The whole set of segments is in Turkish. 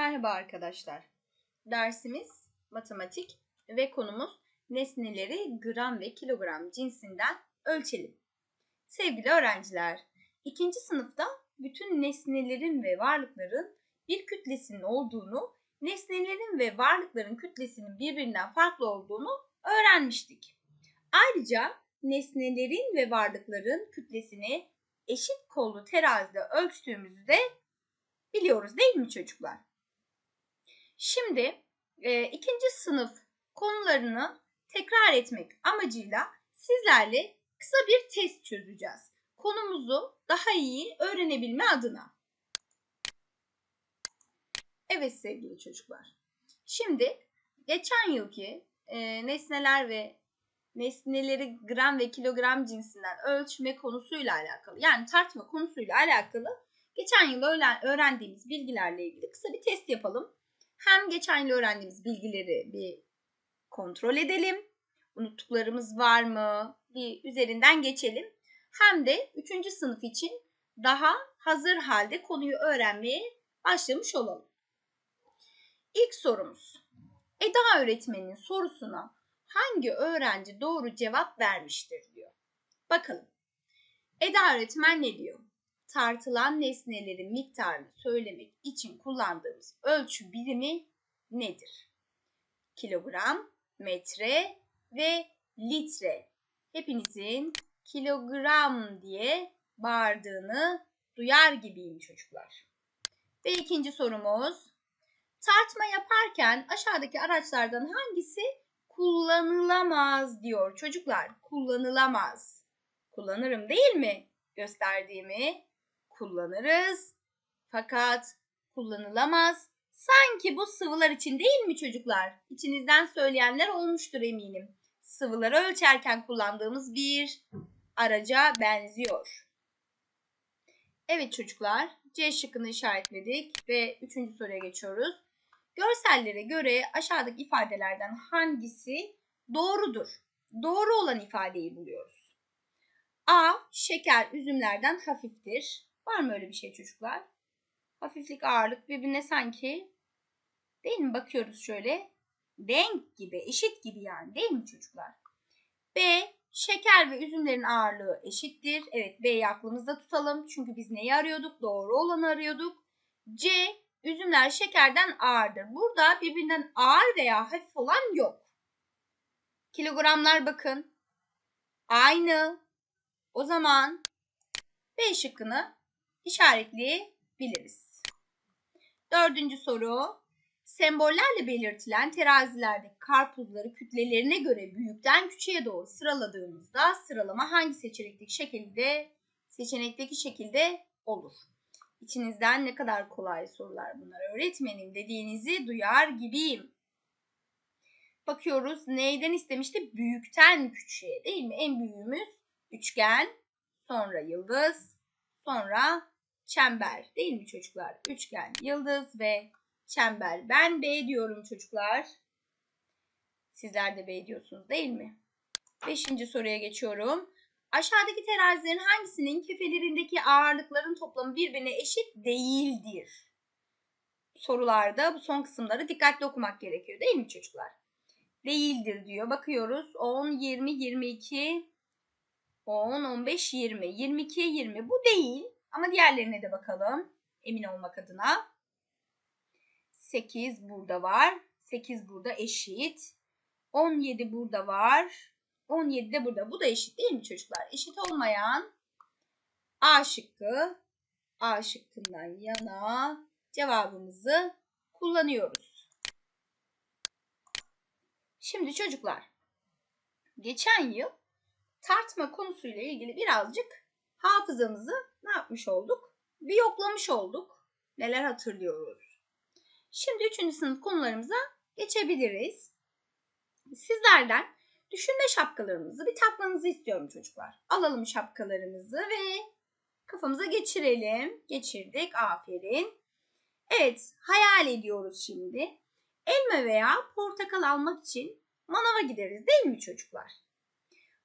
Merhaba arkadaşlar. Dersimiz matematik ve konumuz nesneleri gram ve kilogram cinsinden ölçelim. Sevgili öğrenciler, ikinci sınıfta bütün nesnelerin ve varlıkların bir kütlesinin olduğunu, nesnelerin ve varlıkların kütlesinin birbirinden farklı olduğunu öğrenmiştik. Ayrıca nesnelerin ve varlıkların kütlesini eşit kollu terazide ölçtüğümüzü de biliyoruz değil mi çocuklar? Şimdi e, ikinci sınıf konularını tekrar etmek amacıyla sizlerle kısa bir test çözeceğiz. Konumuzu daha iyi öğrenebilme adına. Evet sevgili çocuklar. Şimdi geçen yılki e, nesneler ve nesneleri gram ve kilogram cinsinden ölçme konusuyla alakalı yani tartma konusuyla alakalı geçen yıl öğrendiğimiz bilgilerle ilgili kısa bir test yapalım. Hem geçen yıl öğrendiğimiz bilgileri bir kontrol edelim. Unuttuklarımız var mı? Bir üzerinden geçelim. Hem de 3. sınıf için daha hazır halde konuyu öğrenmeye başlamış olalım. İlk sorumuz. Eda öğretmenin sorusuna hangi öğrenci doğru cevap vermiştir diyor. Bakalım. Eda öğretmen ne diyor? Tartılan nesnelerin miktarını söylemek için kullandığımız ölçü birimi nedir? Kilogram, metre ve litre. Hepinizin kilogram diye bağırdığını duyar gibiyim çocuklar. Ve ikinci sorumuz. Tartma yaparken aşağıdaki araçlardan hangisi kullanılamaz diyor çocuklar. Kullanılamaz. Kullanırım değil mi? Gösterdiğimi kullanırız. Fakat kullanılamaz. Sanki bu sıvılar için değil mi çocuklar? İçinizden söyleyenler olmuştur eminim. Sıvıları ölçerken kullandığımız bir araca benziyor. Evet çocuklar, C şıkkını işaretledik ve üçüncü soruya geçiyoruz. Görsellere göre aşağıdaki ifadelerden hangisi doğrudur? Doğru olan ifadeyi buluyoruz. A. Şeker üzümlerden hafiftir. Var mı öyle bir şey çocuklar? Hafiflik, ağırlık birbirine sanki değil mi? Bakıyoruz şöyle. Denk gibi, eşit gibi yani değil mi çocuklar? B. Şeker ve üzümlerin ağırlığı eşittir. Evet B'yi aklımızda tutalım. Çünkü biz neyi arıyorduk? Doğru olanı arıyorduk. C. Üzümler şekerden ağırdır. Burada birbirinden ağır veya hafif olan yok. Kilogramlar bakın. Aynı. O zaman B şıkkını işaretleyebiliriz. Dördüncü soru. Sembollerle belirtilen terazilerdeki karpuzları kütlelerine göre büyükten küçüğe doğru sıraladığımızda sıralama hangi seçenekteki şekilde seçenekteki şekilde olur? İçinizden ne kadar kolay sorular bunlar öğretmenim dediğinizi duyar gibiyim. Bakıyoruz neyden istemişti? Büyükten küçüğe değil mi? En büyüğümüz üçgen, sonra yıldız, sonra çember değil mi çocuklar? Üçgen, yıldız ve çember. Ben B diyorum çocuklar. Sizler de B diyorsunuz değil mi? Beşinci soruya geçiyorum. Aşağıdaki terazilerin hangisinin kefelerindeki ağırlıkların toplamı birbirine eşit değildir? Sorularda bu son kısımları dikkatli okumak gerekiyor değil mi çocuklar? Değildir diyor. Bakıyoruz 10, 20, 22, 10, 15, 20, 22, 20. Bu değil. Ama diğerlerine de bakalım. Emin olmak adına. 8 burada var. 8 burada eşit. 17 burada var. 17 de burada. Bu da eşit değil mi çocuklar? Eşit olmayan A şıkkı. A şıkkından yana cevabımızı kullanıyoruz. Şimdi çocuklar geçen yıl tartma konusuyla ilgili birazcık hafızamızı ne yapmış olduk? Bir yoklamış olduk. Neler hatırlıyoruz? Şimdi 3. sınıf konularımıza geçebiliriz. Sizlerden düşünme şapkalarımızı bir takmanızı istiyorum çocuklar. Alalım şapkalarımızı ve kafamıza geçirelim. Geçirdik. Aferin. Evet, hayal ediyoruz şimdi. Elma veya portakal almak için manava gideriz değil mi çocuklar?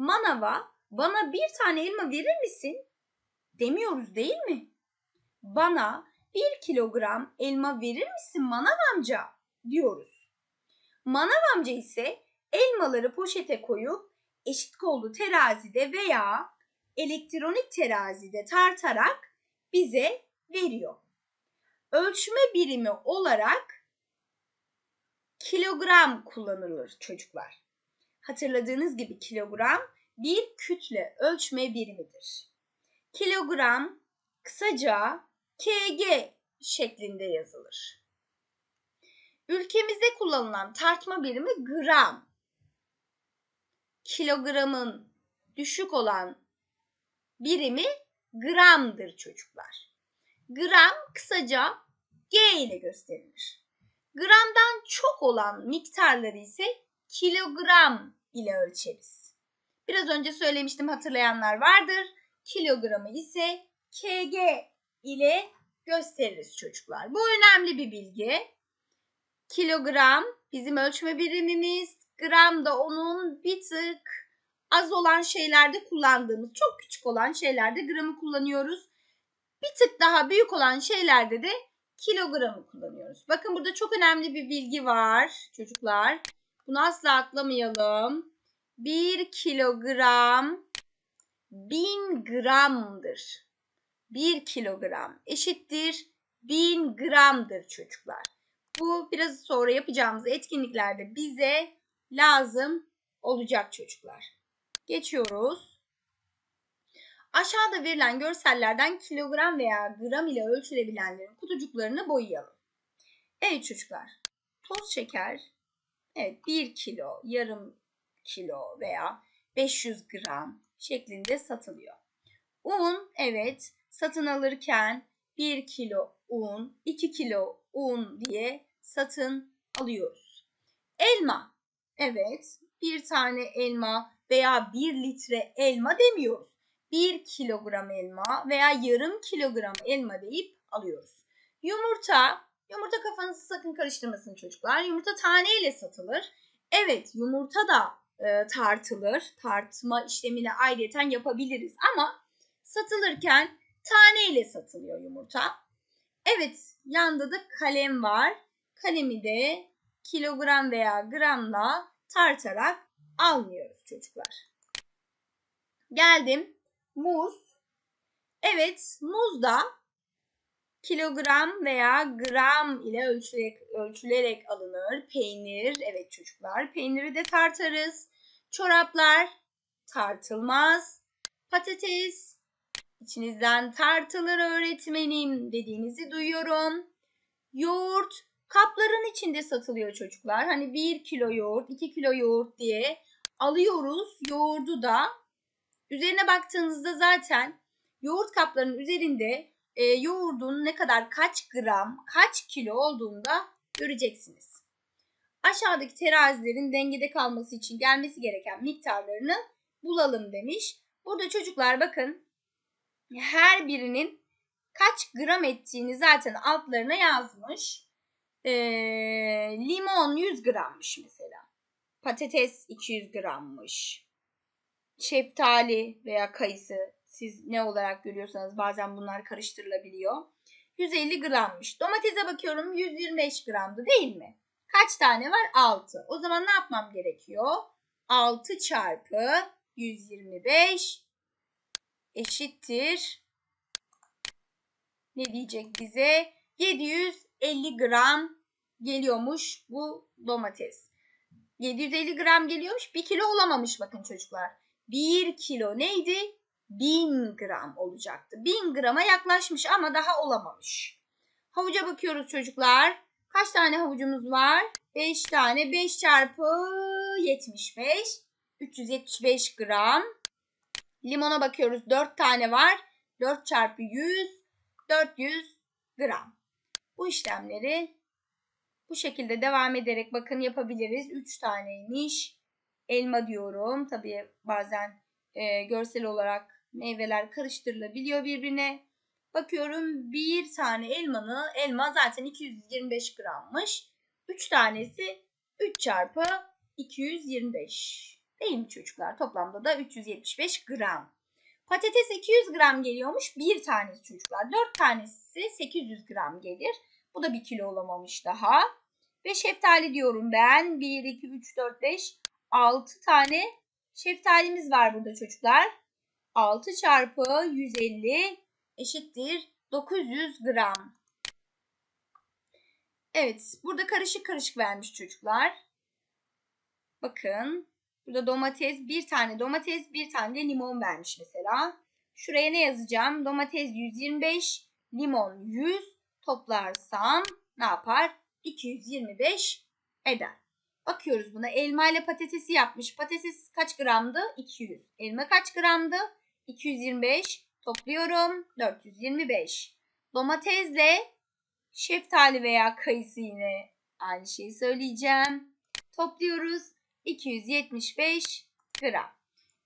Manava bana bir tane elma verir misin? Demiyoruz değil mi? Bana bir kilogram elma verir misin manav amca diyoruz. Manav amca ise elmaları poşete koyup eşit kollu terazide veya elektronik terazide tartarak bize veriyor. Ölçme birimi olarak kilogram kullanılır çocuklar. Hatırladığınız gibi kilogram bir kütle ölçme birimidir. Kilogram kısaca KG şeklinde yazılır. Ülkemizde kullanılan tartma birimi gram. Kilogramın düşük olan birimi gramdır çocuklar. Gram kısaca G ile gösterilir. Gramdan çok olan miktarları ise kilogram ile ölçeriz. Biraz önce söylemiştim hatırlayanlar vardır. Kilogramı ise KG ile gösteririz çocuklar. Bu önemli bir bilgi. Kilogram bizim ölçme birimimiz. Gram da onun bir tık az olan şeylerde kullandığımız, çok küçük olan şeylerde gramı kullanıyoruz. Bir tık daha büyük olan şeylerde de kilogramı kullanıyoruz. Bakın burada çok önemli bir bilgi var çocuklar. Bunu asla atlamayalım. 1 kilogram 1000 gramdır. 1 kilogram eşittir 1000 gramdır çocuklar. Bu biraz sonra yapacağımız etkinliklerde bize lazım olacak çocuklar. Geçiyoruz. Aşağıda verilen görsellerden kilogram veya gram ile ölçülebilenlerin kutucuklarını boyayalım. Evet çocuklar. Toz şeker evet 1 kilo, yarım kilo veya 500 gram şeklinde satılıyor. Un evet satın alırken 1 kilo un, 2 kilo un diye satın alıyoruz. Elma evet bir tane elma veya 1 litre elma demiyoruz. 1 kilogram elma veya yarım kilogram elma deyip alıyoruz. Yumurta, yumurta kafanızı sakın karıştırmasın çocuklar. Yumurta taneyle satılır. Evet yumurta da e, tartılır. Tartma işlemini ayrıyeten yapabiliriz ama satılırken taneyle satılıyor yumurta. Evet yanda da kalem var. Kalemi de kilogram veya gramla tartarak almıyoruz çocuklar. Geldim muz. Evet muz da kilogram veya gram ile ölçülerek, ölçülerek alınır. Peynir, evet çocuklar peyniri de tartarız. Çoraplar tartılmaz. Patates içinizden tartılır öğretmenim dediğinizi duyuyorum. Yoğurt kapların içinde satılıyor çocuklar. Hani 1 kilo yoğurt, 2 kilo yoğurt diye alıyoruz. Yoğurdu da üzerine baktığınızda zaten yoğurt kaplarının üzerinde e, yoğurdun ne kadar kaç gram, kaç kilo olduğunu da göreceksiniz. Aşağıdaki terazilerin dengede kalması için gelmesi gereken miktarlarını bulalım demiş. Burada çocuklar bakın her birinin kaç gram ettiğini zaten altlarına yazmış. E, limon 100 grammış mesela. Patates 200 grammış. Şeftali veya kayısı siz ne olarak görüyorsanız bazen bunlar karıştırılabiliyor. 150 grammış. Domatese bakıyorum 125 gramdı değil mi? Kaç tane var? 6. O zaman ne yapmam gerekiyor? 6 çarpı 125 eşittir. Ne diyecek bize? 750 gram geliyormuş bu domates. 750 gram geliyormuş. 1 kilo olamamış bakın çocuklar. 1 kilo neydi? 1000 gram olacaktı. 1000 grama yaklaşmış ama daha olamamış. Havuca bakıyoruz çocuklar. Kaç tane havucumuz var? 5 tane. 5 çarpı 75. 375 gram. Limona bakıyoruz. 4 tane var. 4 çarpı 100. 400 gram. Bu işlemleri bu şekilde devam ederek bakın yapabiliriz. 3 taneymiş. Elma diyorum. Tabii bazen e, görsel olarak meyveler karıştırılabiliyor birbirine. Bakıyorum bir tane elmanı, elma zaten 225 grammış. 3 tanesi 3 çarpı 225. Değil mi çocuklar? Toplamda da 375 gram. Patates 200 gram geliyormuş bir tanesi çocuklar. 4 tanesi 800 gram gelir. Bu da bir kilo olamamış daha. Ve şeftali diyorum ben. 1, 2, 3, 4, 5, 6 tane şeftalimiz var burada çocuklar. 6 çarpı 150 eşittir 900 gram. Evet burada karışık karışık vermiş çocuklar. Bakın burada domates bir tane domates bir tane de limon vermiş mesela. Şuraya ne yazacağım? Domates 125 limon 100 toplarsam ne yapar? 225 eder. Bakıyoruz buna. Elma ile patatesi yapmış. Patates kaç gramdı? 200. Elma kaç gramdı? 225. Topluyorum. 425. Domatesle şeftali veya kayısı yine aynı şeyi söyleyeceğim. Topluyoruz. 275 gram.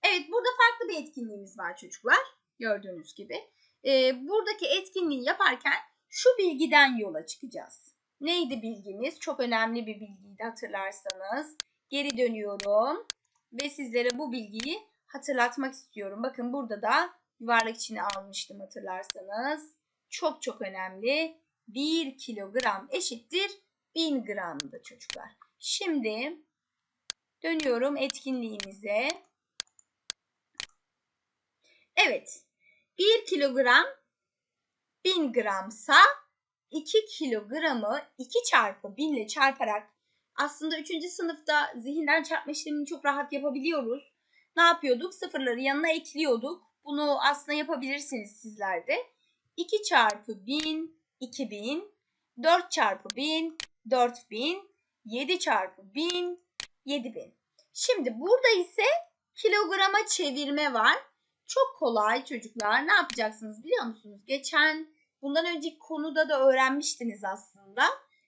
Evet burada farklı bir etkinliğimiz var çocuklar. Gördüğünüz gibi. Ee, buradaki etkinliği yaparken şu bilgiden yola çıkacağız. Neydi bilgimiz? Çok önemli bir bilgiydi hatırlarsanız. Geri dönüyorum ve sizlere bu bilgiyi hatırlatmak istiyorum. Bakın burada da yuvarlak içine almıştım hatırlarsanız. Çok çok önemli. 1 kilogram eşittir 1000 gramdı çocuklar. Şimdi dönüyorum etkinliğimize. Evet. 1 kilogram 1000 gramsa 2 kilogramı 2 çarpı 1000 ile çarparak aslında 3. sınıfta zihinden çarpma işlemini çok rahat yapabiliyoruz. Ne yapıyorduk? Sıfırları yanına ekliyorduk. Bunu aslında yapabilirsiniz sizler de. 2 çarpı 1000 2000, 4 çarpı 1000 4000, 7 çarpı 1000 7000. Şimdi burada ise kilograma çevirme var. Çok kolay çocuklar. Ne yapacaksınız biliyor musunuz? Geçen bundan önceki konuda da öğrenmiştiniz aslında.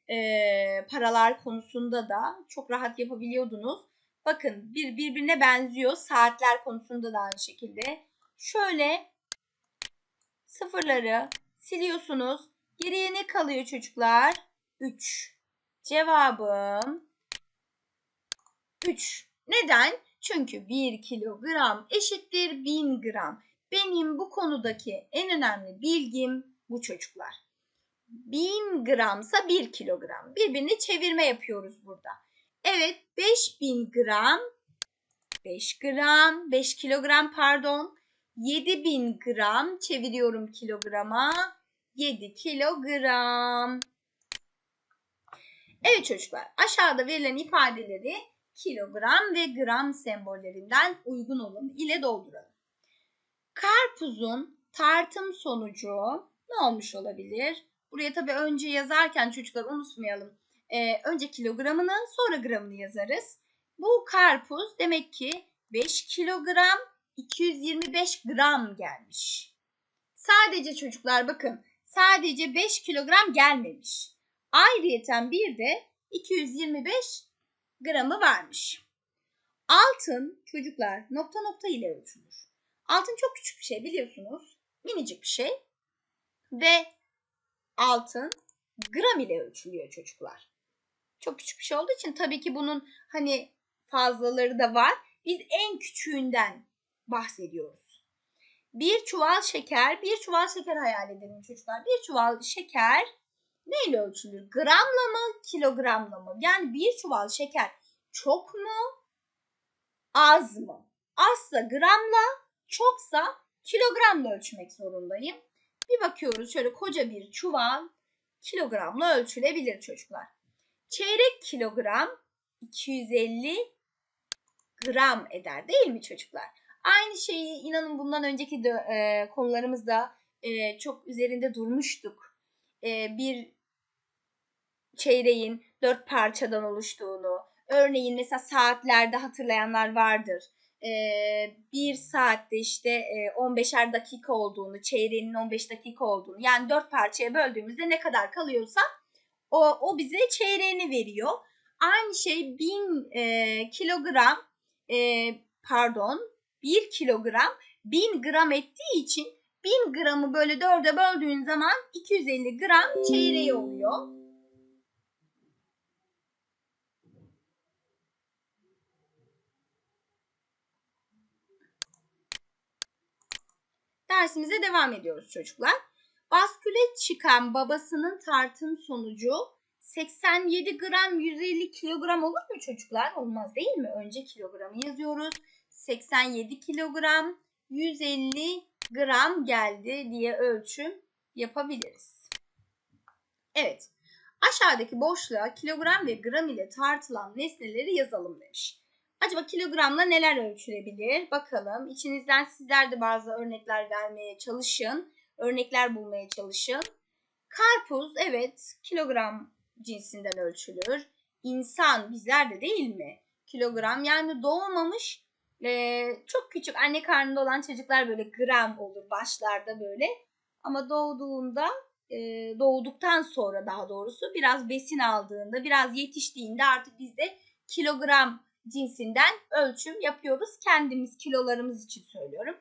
Ee, paralar konusunda da çok rahat yapabiliyordunuz. Bakın bir birbirine benziyor. Saatler konusunda da aynı şekilde. Şöyle sıfırları siliyorsunuz. Geriye ne kalıyor çocuklar? 3. Cevabım 3. Neden? Çünkü 1 kilogram eşittir 1000 gram. Benim bu konudaki en önemli bilgim bu çocuklar. 1000 gramsa 1 kilogram. Birbirini çevirme yapıyoruz burada. Evet 5000 gram 5 gram 5 kilogram pardon 7000 gram çeviriyorum kilograma 7 kilogram. Evet çocuklar aşağıda verilen ifadeleri kilogram ve gram sembollerinden uygun olanı ile dolduralım. Karpuzun tartım sonucu ne olmuş olabilir? Buraya tabii önce yazarken çocuklar unutmayalım. Ee, önce kilogramını sonra gramını yazarız. Bu karpuz demek ki 5 kilogram 225 gram gelmiş. Sadece çocuklar bakın sadece 5 kilogram gelmemiş. Ayrıyeten bir de 225 gramı varmış. Altın çocuklar nokta nokta ile ölçülür. Altın çok küçük bir şey biliyorsunuz. Minicik bir şey. Ve altın gram ile ölçülüyor çocuklar. Çok küçük bir şey olduğu için tabii ki bunun hani fazlaları da var. Biz en küçüğünden bahsediyoruz. Bir çuval şeker, bir çuval şeker hayal edelim çocuklar. Bir çuval şeker neyle ölçülür? Gramla mı, kilogramla mı? Yani bir çuval şeker çok mu, az mı? Azsa gramla, çoksa kilogramla ölçmek zorundayım. Bir bakıyoruz şöyle koca bir çuval kilogramla ölçülebilir çocuklar. Çeyrek kilogram 250 gram eder değil mi çocuklar? Aynı şeyi inanın bundan önceki de, e, konularımızda e, çok üzerinde durmuştuk. E, bir çeyreğin dört parçadan oluştuğunu, örneğin mesela saatlerde hatırlayanlar vardır. E, bir saatte işte e, 15'er dakika olduğunu, çeyreğinin 15 dakika olduğunu yani dört parçaya böldüğümüzde ne kadar kalıyorsa o, o bize çeyreğini veriyor. Aynı şey 1000 e, kilogram e, pardon 1 kilogram 1000 gram ettiği için 1000 gramı böyle dörde böldüğün zaman 250 gram çeyreği oluyor. dersimize devam ediyoruz çocuklar. Basküle çıkan babasının tartım sonucu 87 gram 150 kilogram olur mu çocuklar? Olmaz değil mi? Önce kilogramı yazıyoruz. 87 kilogram 150 gram geldi diye ölçüm yapabiliriz. Evet. Aşağıdaki boşluğa kilogram ve gram ile tartılan nesneleri yazalım demiş. Acaba kilogramla neler ölçülebilir? Bakalım. İçinizden sizler de bazı örnekler vermeye çalışın. Örnekler bulmaya çalışın. Karpuz evet kilogram cinsinden ölçülür. İnsan bizler de değil mi? Kilogram yani doğmamış e, çok küçük anne karnında olan çocuklar böyle gram olur başlarda böyle. Ama doğduğunda e, doğduktan sonra daha doğrusu biraz besin aldığında biraz yetiştiğinde artık biz de kilogram cinsinden ölçüm yapıyoruz. Kendimiz kilolarımız için söylüyorum.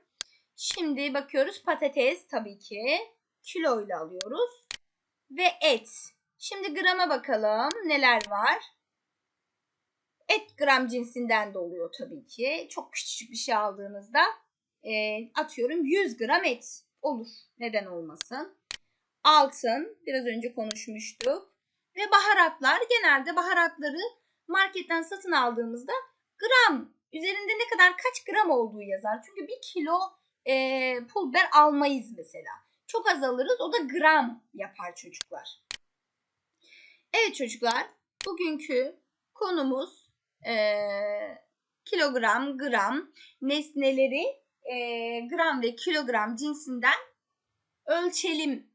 Şimdi bakıyoruz patates tabii ki kiloyla alıyoruz. Ve et. Şimdi grama bakalım neler var. Et gram cinsinden de oluyor tabii ki. Çok küçük bir şey aldığınızda e, atıyorum 100 gram et olur. Neden olmasın? Altın biraz önce konuşmuştuk. Ve baharatlar genelde baharatları marketten satın aldığımızda gram üzerinde ne kadar kaç gram olduğu yazar. Çünkü bir kilo e, pul biber almayız mesela. Çok az alırız o da gram yapar çocuklar. Evet çocuklar bugünkü konumuz e, kilogram, gram nesneleri e, gram ve kilogram cinsinden ölçelim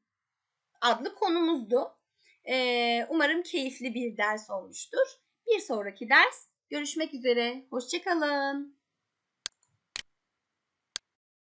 adlı konumuzdu. E, umarım keyifli bir ders olmuştur. Bir sonraki ders görüşmek üzere. Hoşçakalın.